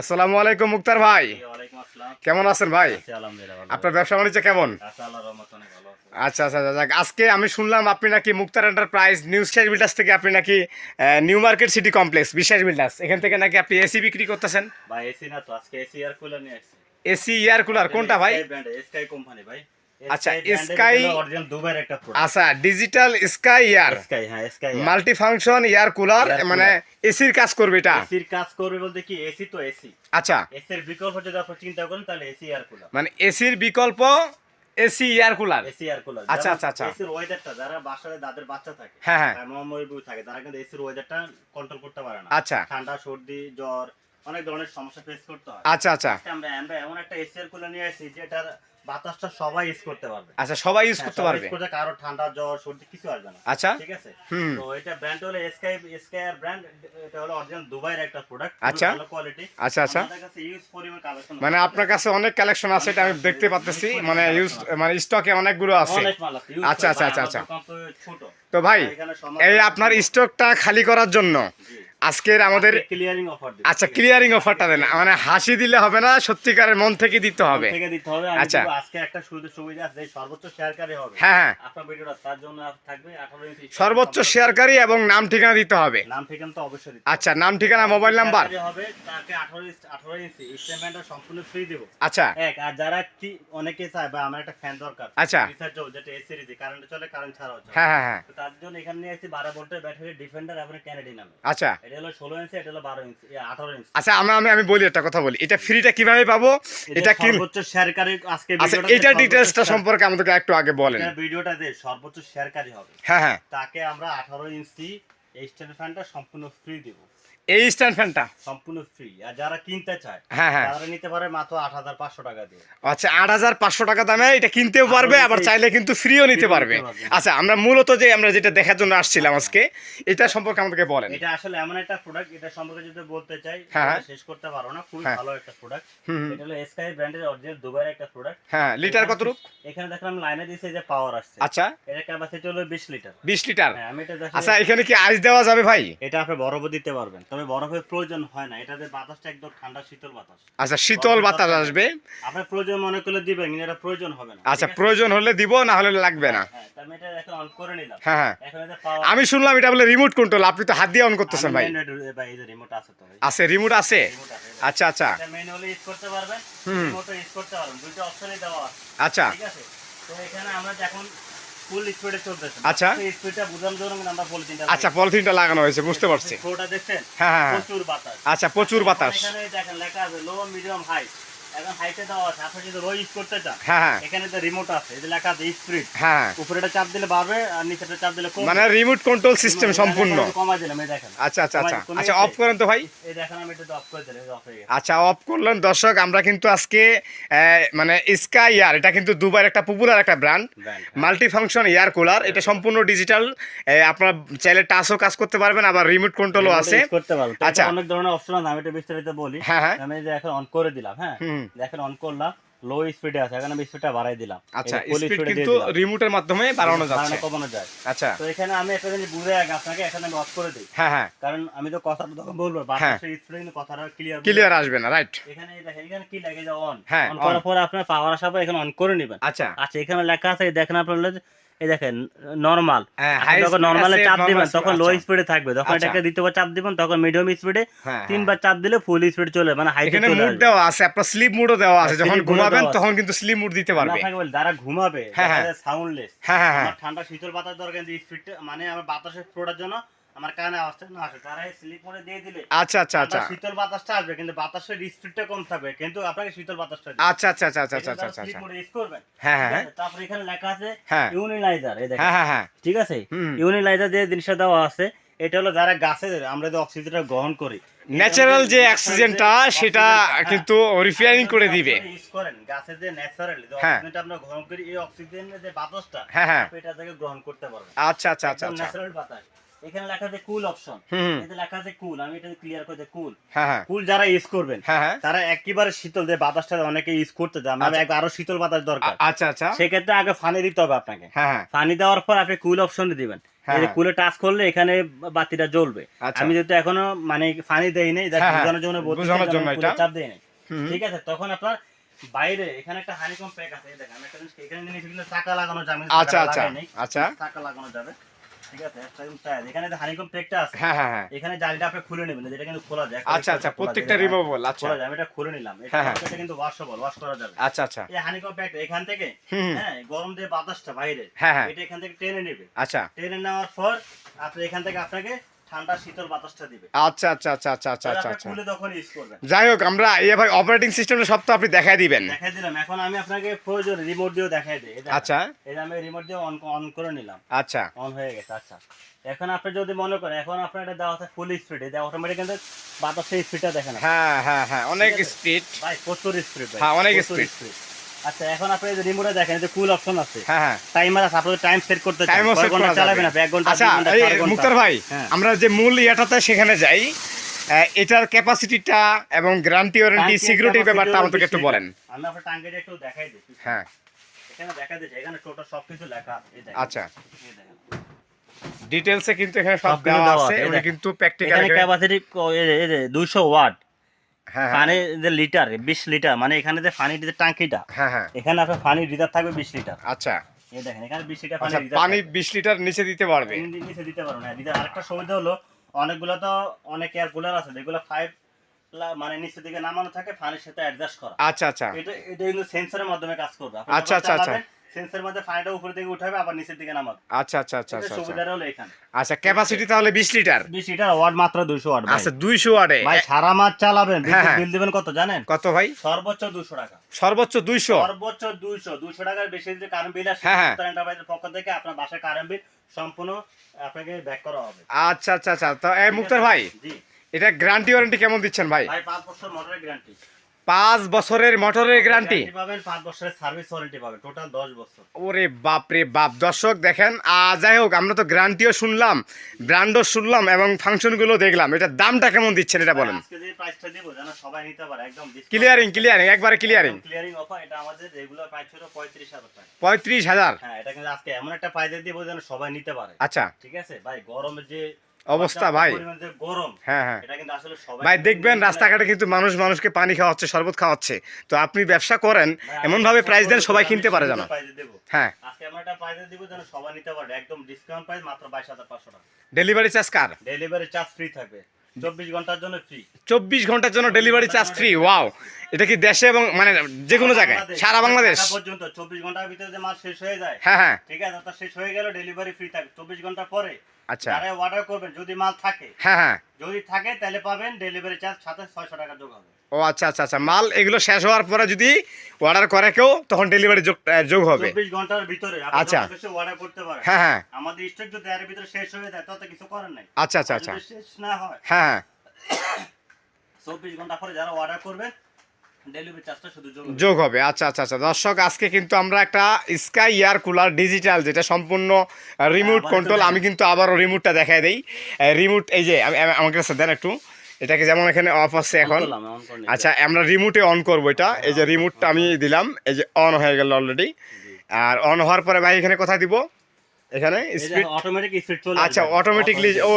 আসসালামু আলাইকুম মুক্তার ভাই। কেমন আছেন ভাই? আপনার ব্যবসা বাণিজ্য কেমন? আচ্ছা আচ্ছা আচ্ছা, যাক, আজকে আমি শুনলাম আপনি নাকি Muktar enterprise new share builders থেকে আপনি নাকি new market city complex Biswas builders এখান থেকে নাকি আপনি এসি বিক্রি করতেছেন? ভাই এসি না তো আজকে এসি এয়ার কুলার নিয়ে এসি এয়ার কুলার কোনটা ভাই? স্কাই কোম্পানি ভাই। আচ্ছা, প্রোডাক্ট আচ্ছা digital sky air sky sky multi function air cooler মানে এসির কাজ করবে এটা। এসির কাজ করবে বলতে কি এসি তো এসি আচ্ছা। এসির বিকল্প যদি আপনি চিন্তা করেন তাহলে এসি এয়ার কুলার মানে এসির বিকল্প AC air cooler AC air cooler আচ্ছা, আচ্ছা, আচ্ছা। এসির ওয়েদারটা যারা বাসায় তাদের বাচ্চা থাকে হ্যাঁ, হ্যাঁ। মামামরি বউ থাকে তারা কিন্তু এসির ওয়েদারটা কন্ট্রোল করতে পারে না। আচ্ছা। ঠান্ডা সর্দি জ্বর অনেক ধরনের সমস্যা ফেস করতে হয়। আচ্ছা আচ্ছা। আমরা আমরা এমন একটা এসি এসিআর কুলার নিয়ে আসছি যেটার বাতাসটা সবাই ইউজ করতে পারবে। আচ্ছা সবাই ইউজ হ্যাঁ, করতে পারবে? করতে কারও ঠান্ডা জ্বর সর্দি কিছু আসবে না। আচ্ছা। ঠিক আছে। তো এটা ব্র্যান্ড হলো স্কাই স্কাই ব্র্যান্ড এটা হলো অরিজিনাল দুবাইয়ের একটা প্রোডাক্ট আচ্ছা। ভালো কোয়ালিটি আচ্ছা, আচ্ছা। কাছে ইউজ পরিমাণ কালেকশন মানে আপনার কাছে অনেক কালেকশন আছে এটা আমি দেখতে পাচ্ছি মানে ইউজ মানে স্টকে অনেকগুলো আছে। use আচ্ছা, আচ্ছা, আচ্ছা, তো ভাই এই আপনার স্টকটা খালি করার জন্য আজকের আমাদের ক্লিয়ারিং অফার আচ্ছা ক্লিয়ারিং অফারটা দেন। মানে হাসি দিলে হবে না সত্যিকারের মন থেকে দিতে হবে। থেকে দিতে হবে। আচ্ছা। আজকে একটা সুবিধা সুবিধা আছে সর্বোচ্চ শেয়ারকারী হবে। হ্যাঁ হ্যাঁ। আপনার ভিডিওটা তার জন্য থাকবে। 18 সর্বোচ্চ শেয়ারকারী এবং নাম ঠিকানা দিতে হবে। নাম ঠিকানা তো অবশ্যই দিতে আচ্ছা নাম ঠিকানা মোবাইল নাম্বার হবে তাকে 18 18 ইঞ্চি স্টেটমেন্টটা সম্পূর্ণ ফ্রি দেব। আচ্ছা। এক আর যারা কি অনেকে চায় বা আমার একটা ফ্যান দরকার আচ্ছা। রিসার্চ যেটা এসি কারেন্ট চলে কারেন্ট হ্যাঁ হ্যাঁ হ্যাঁ। তার জন্য এখানে নিয়ে 12 ভোল্টের ব্যাটারি ডিফেন্ডার এবং ক্যানেডি নামে। আচ্ছা। এটা হলো 16 ইঞ্চি এটা হলো 12 ইঞ্চি এ, 18 ইঞ্চি আচ্ছা আমরা আমি আমি বলি একটা কথা বলি। এটা ফ্রিটা কীভাবে পাবো? এটা কি শেয়ারকারী আজকে আচ্ছা ভিডিওটা এটা ডিটেলসটা সম্পর্কে আমাদেরকে একটু আগে বলেন। ভিডিওটা যে সর্বোচ্চ শেয়ারকারী হবে। হ্যাঁ হ্যাঁ। তাকে আমরা 18 ইঞ্চি এই স্ট্যান্ড ফ্যানটা সম্পূর্ণ ফ্রি দেব। এই স্ট্যান্ড ফ্যানটা সম্পূর্ণ ফ্রি আর যারা কিনতে চায় হ্যাঁ হ্যাঁ। তারা নিতে পারে মাত্র 8500 টাকা দিয়ে। আচ্ছা আট হাজার পাঁচশো টাকা দামে এটা কিনতেও পারবে আবার চাইলে কিন্তু ফ্রিও নিতে পারবে। আচ্ছা আমরা মূলত যে আমরা যেটা দেখার জন্য আসছিলাম আজকে এটা সম্পর্কে আমাদেরকে বলেন। এটা আসলে এমন একটা প্রোডাক্ট এটা সম্পর্কে যদি বলতে চাই হ্যাঁ। শেষ করতে পারো না খুবই হ্যাঁ। ভালো একটা প্রোডাক্ট। এটা হলো ব্র্যান্ডের অরিজিনাল দুবাইয়ের একটা প্রোডাক্ট হ্যাঁ লিটার কত রূপ এখানে দেখলাম লাইনে দিয়েছে যে পাওয়ার আসছে। আচ্ছা। এটা ক্যাপাসিটি হলো 20 লিটার বিশ লিটার হ্যাঁ আমি এটা আচ্ছা এখানে কি আইস দেওয়া যাবে ভাই? এটা আপনি বরফও দিতে পারবেন। তবে বরফের প্রয়োজন হয় না। এটাতে বাতাসটা একদম ঠান্ডা শীতল বাতাস। আচ্ছা শীতল বাতাস আসবে। আপনার প্রয়োজন মনে করলে দিবেন কিন্তু এটা প্রয়োজন হবে না। আচ্ছা প্রয়োজন হলে দিব না হলে লাগবে না। হ্যাঁ আমি এটা এখন অন করে নিলাম। হ্যাঁ হ্যাঁ। আমি শুনলাম এটা বলে রিমোট কন্ট্রোল আপনি তো হাত দিয়ে অন করতেছেন ভাই। ভাই এই যে রিমোট আছে তো। আছে রিমোট আছে? আচ্ছা আচ্ছা। এটা ম্যানুয়ালি ইউজ করতে পারবেন। রিমোটও ইউজ করতে পারবেন। দুটো অপশনই দেওয়া আছে। আচ্ছা। ঠিক আছে? তো এখানে আমরা এখন ফুল স্পিডে চলতেছে। আচ্ছা। স্পিডটা বুঝানোর জন্য আমরা পলিথিনটা আচ্ছা পলিথিনটা লাগানো হয়েছে বুঝতে পারছি। ফ্লোটা দেখছেন? হ্যাঁ হ্যাঁ হ্যাঁ। প্রচুর বাতাস। আচ্ছা প্রচুর বাতাস। এখানে দেখেন লেখা আছে লো মিডিয়াম হাই এখন হাইটে দেওয়া আছে। আপনি যদি রো ইউজ করতে চান হ্যাঁ হ্যাঁ। এখানে তো রিমোট আছে এই লেখা আছে স্পিড হ্যাঁ। উপরেটা চাপ দিলে বাড়বে আর নিচেটা চাপ দিলে কমবে। মানে রিমোট কন্ট্রোল সিস্টেম সম্পূর্ণ। কমাই দিলাম এই দেখেন। আচ্ছা আচ্ছা আচ্ছা। আচ্ছা অফ করেন তো ভাই। এই দেখেন আমি এটা অফ করে দিলাম অফ হয়ে গেছে। আচ্ছা অফ করলেন। দর্শক আমরা কিন্তু আজকে মানে স্কাই ইয়ার এটা কিন্তু দুবার একটা পপুলার একটা brand multi function air cooler এটা সম্পূর্ণ ডিজিটাল আপনারা চাইলে টাচও কাজ করতে পারবেন আবার রিমোট কন্ট্রোলও আছে। করতে পারব তো আচ্ছা। অনেক ধরনের অপশন আছে আমি এটা বিস্তারিত বলি। হ্যাঁ হ্যাঁ। আমি যে এখন অন করে দিলাম হ্যাঁ। দেখেন অন করলাম লো স্পিডে আছে এখন আমি স্পিডটা বাড়াই দিলাম। আচ্ছা স্পিড কিন্তু রিমোটের মাধ্যমে বাড়ানো যাচ্ছে। কমানো যায়। আচ্ছা। তো এখানে আমি একটা জিনিস বুঝে আগে আপনাকে এখানে আমি অফ করে দিই। হ্যাঁ হ্যাঁ। কারণ আমি তো কথাটা তখন বলব। বাতাসের স্পিডে কিন্তু কথাটা ক্লিয়ার ক্লিয়ার আসবে না রাইট এখানে এই দেখেন এখানে কি লাগে যে অন অন করার পরে আপনার পাওয়ার আসার পর এখানে অন করে নেবেন। আচ্ছা। আচ্ছা এখানে লেখা আছে দেখেন আপনার এই দেখেন নরমাল হ্যাঁ, যখন নর্মালে চাপ দিবেন তখন লো আচ্ছা। স্পিডে থাকবে। আচ্ছা। এটাকে দ্বিতীয়বার চাপ দিবেন তখন মিডিয়াম স্পিডে তিনবার চাপ দিলে ফুল স্পিড চলে মানে হাই এখানে মুড দেওয়া আছে আপনার স্লিপ মুডও দেওয়া আছে। হ্যাঁ, যখন ঘুমাবেন তখন কিন্তু স্লিপ মুড দিতে পারবে। যারা ঘুমাবে। সাউন্ডলেস হ্যাঁ। হ্যাঁ হ্যাঁ ঠান্ডা শীতল বাতাস দরকার স্পিড মানে আমার বাতাসের ফ্লোটার জন্য আমার কানে আওয়াজটা না আসে তারা স্লিপ মোডে দিয়ে দিলে আচ্ছা আচ্ছা আচ্ছা। শীতল বাতাসটা আসবে কিন্তু বাতাসের স্পিডটা কম থাকবে কিন্তু আপনাকে শীতল বাতাসটা আচ্ছা আচ্ছা আচ্ছা আচ্ছা আচ্ছা আচ্ছা স্লিপ আচ্ছা। মোডে ইউজ করবেন হ্যাঁ। হ্যাঁ? তারপরে এখানে লেখা আছে হ্যাঁ। ইউনিলাইজার এই দেখেন। হ্যাঁ হ্যাঁ হ্যাঁ। ঠিক আছে? ইউনিলাইজার যে জিনিসটা দেওয়া আছে এটা হলো যারা গাছে আমরা যে অক্সিজেনটা গ্রহণ করি ন্যাচারাল যে অক্সিজেনটা সেটা কিন্তু রিফাইনিং করে দিবে। ইউজ করেন গাছের যে ন্যাচারাল যে হ্যাঁ। অক্সিজেনটা আমরা গ্রহণ করি এই অক্সিজেনের যে বাতাসটা হ্যাঁ হ্যাঁ। এটা থেকে গ্রহণ করতে পারবেন। আচ্ছা আচ্ছা আচ্ছা আচ্ছা। ন্যাচারাল বাতাস। এখানে লেখা আছে কুল অপশন এতে লেখা আছে কুল আমি এটা ক্লিয়ার করে দিই কুল হ্যাঁ হ্যাঁ। কুল যারা ইউজ করবেন হ্যাঁ তারা একেবারে শীতল যে বাতাসটা অনেকে ইউজ করতে আমার এক আরও শীতল বাতাস দরকার। আচ্ছা আচ্ছা। সেক্ষেত্রে আগে ফানি দিতে হবে আপনাকে। ফানি দেওয়ার পর আপনি কুল অপশন দিবেন। কুলে টাচ করলে এখানে বাতিটা জ্বলবে। আচ্ছা। আমি যেহেতু এখনও মানে পানি দেই নাই বোঝানোর জন্য বোঝানোর জন্য এটা। চাপ দেই নাই। ঠিক আছে তখন আপনার বাইরে এখানে একটা হানিকম প্যাক আছে দেখেন একটা জিনিস এখানে জিনিসগুলো চাকা লাগানো যাবে আচ্ছা, আচ্ছা, আচ্ছা। চাকা লাগানো যাবে। ঠিক আছে একটা একদম টায়ার এখানে হানিকম প্যাকটা আছে হ্যাঁ হ্যাঁ হ্যাঁ। এখানে জালিটা আপনি খুলে নেবেন যেটা কিন্তু খোলা যায় আচ্ছা আচ্ছা প্রত্যেকটা রিমুভেবল আচ্ছা খোলা যায় আমি এটা খুলে নিলাম এটা। এটা কিন্তু ওয়াশেবল ওয়াশ করা যাবে। আচ্ছা আচ্ছা। এই হানিকম এখান থেকে। হ্যাঁ গরম দিয়ে বাতাসটা বাইরে হ্যাঁ হ্যাঁ। এটা এখান থেকে টেনে নেবে। আচ্ছা। টেনে নেওয়ার পর আপনি এখান থেকে আপনাকে ঠান্ডা শীতল বাতাসটা দিবে। আচ্ছা আচ্ছা আচ্ছা আচ্ছা আচ্ছা আচ্ছা আচ্ছা। খুলে তখন ইউজ করবেন। যাই হোক আমরা এভাবে অপারেটিং সিস্টেমটা সব তো আপনি দেখাই দিবেন। দেখাই দিলাম। এখন আমি আপনাকে প্রয়োজন রিমোট দিয়েও দেখাই দিই। আচ্ছা। এই আমি রিমোট দিয়ে অন অন করে নিলাম। আচ্ছা। অন হয়ে গেছে আচ্ছা। এখন আপনি যদি মনে করেন এখন আপনার এটা দেওয়া আছে ফুল স্পিড এটা অটোমেটিক কিন্তু বাতাসের স্পিডটা দেখেন। হ্যাঁ হ্যাঁ হ্যাঁ অনেক স্পিড ভাই প্রচুর স্পিড ভাই। হ্যাঁ, অনেক speed। আচ্ছা এখন আপনি যে রিমোটে দেখেন যে কুল অপশন আছে হ্যাঁ হ্যাঁ টাইমার আছে আপনি টাইম সেট করতে চান টাইমও কয় সেট চালাবেন আপনি এক ঘণ্টা আচ্ছা মুক্তার ভাই হ্যাঁ। আমরা যে মূল ইয়াটাতে সেখানে যাই এটার ক্যাপাসিটিটা এবং গ্যারান্টি ওয়ারেন্টি capacity ব্যাপারটা আমাদেরকে একটু বলেন আমি আপনার টাঙ্কিটা একটু দেখাই দিই হ্যাঁ এখানে দেখা দিচ্ছে এখানে টোটাল সবকিছু লেখা আছে এই দেখেন। আচ্ছা এই দেখেন। ডিটেলসে কিন্তু এখানে সব দেওয়া আছে দেখেন। কিন্তু প্র্যাকটিক্যাল এখানে ক্যাপাসিটি এই যে 200 ওয়াট হ্যাঁ হ্যাঁ পানি যে লিটার 20 লিটার মানে এখানে যে পানির যে টাঙ্কিটা হ্যাঁ হ্যাঁ। এখানে আপনার পানির লিটার থাকবে 20 লিটার আচ্ছা। দেখেন এখানে 20 লিটার আচ্ছা পানি বিশ লিটার নিচে দিতে পারবে। নিচে দিতে পারো না। দিতে আরেকটা সুবিধা হলো অনেকগুলো তো অনেক এয়ার কুলার আছে যেগুলো 5 মানে নিচের দিকে নামানো থাকে পানির সাথে অ্যাডজাস্ট করা। আচ্ছা আচ্ছা। এটা এটা কিন্তু সেন্সরের মাধ্যমে কাজ করবে। আচ্ছা, আচ্ছা, আচ্ছা। সেন্সরের মধ্যে পানিটা উপরে থেকে উঠাবে আবার নিচের দিকে নামাবে। আচ্ছা আচ্ছা আচ্ছা আচ্ছা আচ্ছা। সুবিধাটা হলো এখানে। আচ্ছা ক্যাপাসিটি তাহলে বিশ লিটার? 20 লিটার ওয়াট মাত্র 200 ওয়াট ভাই। আচ্ছা দুইশো ওয়াটে। ভাই সারা মাস চালাবেন হ্যাঁ, হ্যাঁ। বিল দিবেন কত জানেন? কত ভাই? সর্বোচ্চ 200 টাকা। সর্বোচ্চ দুইশো? সর্বোচ্চ 200 200 টাকার বেশি যদি কারেন্ট বিল আসে হ্যাঁ, হ্যাঁ। এন্টারপ্রাইজের পক্ষ থেকে আপনার বাসায় কারেন্ট বিল সম্পূর্ণ আপনাকে ব্যাক করা হবে। আচ্ছা আচ্ছা আচ্ছা। তো এই মুক্তার ভাই জি। এটা গ্যারান্টি ওয়ারেন্টি কেমন দিচ্ছেন ভাই? ভাই 5 বছর মোটরের গ্যারান্টি পাঁচ বছরের মোটরের গ্যারান্টি। পাবেন পাঁচ বছরের সার্ভিস ওয়ারেন্টি পাবেন টোটাল 10 বছর। ওরে বাপ রে বাপ। দর্শক দেখেন যাই হোক আমরা তো গ্যারান্টিও শুনলাম ব্র্যান্ডও শুনলাম এবং ফাংশনগুলো দেখলাম। এটার দামটা কেমন দিচ্ছেন এটা বলেন? প্রাইসটা দিব সবাই নিতে পারে একদম ক্লিয়ারিং ক্লিয়ারিং একবারে ক্লিয়ারিং ক্লিয়ারিং অফার এটা আমাদের রেগুলার প্রাইস ছিল 35000 টাকা। পঁয়ত্রিশ হাজার? হ্যাঁ এটা কিন্তু আজকে এমন একটা প্রাইসে দিব যেন সবাই নিতে পারে। আচ্ছা। ঠিক আছে? ভাই গরমের যে অবস্থা ভাই। গরম হ্যাঁ হ্যাঁ। ভাই দেখবেন রাস্তাঘাটে কিন্তু মানুষ মানুষকে পানি খাওয়াচ্ছে শরবত খাওয়াচ্ছে। তো আপনি ব্যবসা করেন এমন ভাবে প্রাইস দেন সবাই কিনতে পারে জানো। হ্যাঁ। আজকে আমরা একটা প্রাইসে দিব যেন সবাই নিতে পারে। একদম ডিসকাউন্ট প্রাইস মাত্র 22500 টাকা। ডেলিভারি চার্জ কার? ডেলিভারি চার্জ ফ্রি থাকবে। 24 ঘণ্টার জন্য ফ্রি চব্বিশ ঘণ্টার জন্য ডেলিভারি চার্জ ফ্রি ওয়াও এটা কি দেশে এবং মানে যে কোনো জায়গায়? সারা বাংলাদেশ। পর্যন্ত 24 ঘণ্টার ভিতরে যে মাল শেষ হয়ে যায় হ্যাঁ হ্যাঁ। ঠিক আছে? শেষ হয়ে গেল ডেলিভারি ফ্রি থাকবে। 24 ঘণ্টা পরে আচ্ছা। যারা অর্ডার করবেন যদি মাল থাকে। হ্যাঁ হ্যাঁ। যদি থাকে তাহলে পাবেন ডেলিভারি চার্জ সাথে 600 টাকা যোগ হবে। ও আচ্ছা আচ্ছা আচ্ছা। মাল এগুলো শেষ হওয়ার পরে যদি অর্ডার করে কেউ তখন ডেলিভারি যোগ যোগ হবে। 24 ঘণ্টার ভিতরে আচ্ছা। অর্ডার করতে পারেন হ্যাঁ হ্যাঁ। আমাদের স্টক যদি এর ভিতরে শেষ হয়ে যায় তত কিছু করার নাই। আচ্ছা আচ্ছা আচ্ছা। শেষ না হয় হ্যাঁ হ্যাঁ। চব্বিশ ঘণ্টা পরে যারা অর্ডার করবে যোগ হবে। আচ্ছা আচ্ছা আচ্ছা। দর্শক আজকে কিন্তু আমরা একটা স্কাই এয়ার কুলার ডিজিটাল যেটা সম্পূর্ণ রিমোট কন্ট্রোল আমি কিন্তু আবারও রিমোটটা দেখাই দিই। রিমোট এই যে আমি আমি- আমার কাছে দেন একটু। এটাকে যেমন এখানে অফ আছে এখন। আচ্ছা আমরা রিমোটে অন করব এটা। এই যে রিমোটটা আমি দিলাম। এই যে অন হয়ে গেল অলরেডি আর অন হওয়ার পরে ভাই এখানে কথা দিব? এখানে স্পিড অটোমেটিক স্পিড আচ্ছা অটোমেটিকলি ও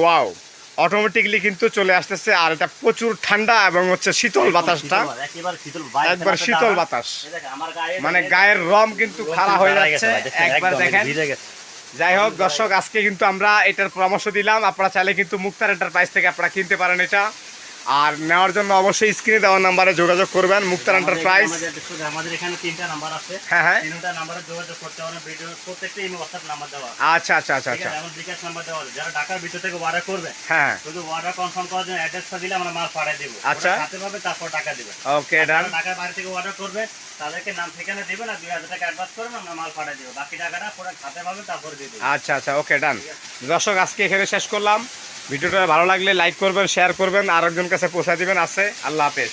ওয়াও অটোমেটিকলি কিন্তু চলে আসতেছে আর এটা প্রচুর ঠান্ডা এবং হচ্ছে শীতল বাতাসটা। একেবারে শীতল বাতাস। মানে গায়ের রম কিন্তু খারাপ হয়ে যাচ্ছে। একবার দেখেন। যাই হোক দর্শক আজকে কিন্তু আমরা এটার পরামর্শ দিলাম। আপনারা চাইলে কিন্তু মুক্তার এটার প্রাইস থেকে আপনারা কিনতে পারেন এটা। আর নেওয়ার জন্য অবশ্যই স্ক্রিনে দেওয়া নাম্বারে যোগাযোগ করবেন মুক্তার এন্টারপ্রাইজ আমাদের এখানে তিনটা নাম্বার আছে। হ্যাঁ হ্যাঁ। তিনটা নাম্বারে যোগাযোগ করতে পারেন ভিডিও প্রত্যেকটা ইমো হোয়াটসঅ্যাপ নাম্বার দেওয়া আচ্ছা আচ্ছা আচ্ছা আচ্ছা। এমন বিকাশ নাম্বার দেওয়া যারা ঢাকার ভিতর থেকে অর্ডার করবে হ্যাঁ শুধু অর্ডার কনফার্ম করার জন্য অ্যাড্রেসটা দিলে আমরা মাল পাঠিয়ে দেবো। আচ্ছা। হাতে পাবে তারপর টাকা দিবেন ওকে ডান ঢাকার বাইরে থেকে অর্ডার করবে তাদেরকে নাম ঠিকানা দিবেন আর দুই হাজার টাকা অ্যাডভান্স করবেন আমরা মাল পাঠিয়ে দেবো। বাকি টাকাটা পরে হাতে পাবে তারপরে দিয়ে দেবো। আচ্ছা আচ্ছা ওকে ডান দর্শক আজকে এখানে শেষ করলাম। ভিডিওটা ভালো লাগলে লাইক করবেন শেয়ার করবেন আরেকজন কাছে পৌঁছা দিবেন। আছে আল্লাহ হাফেজ।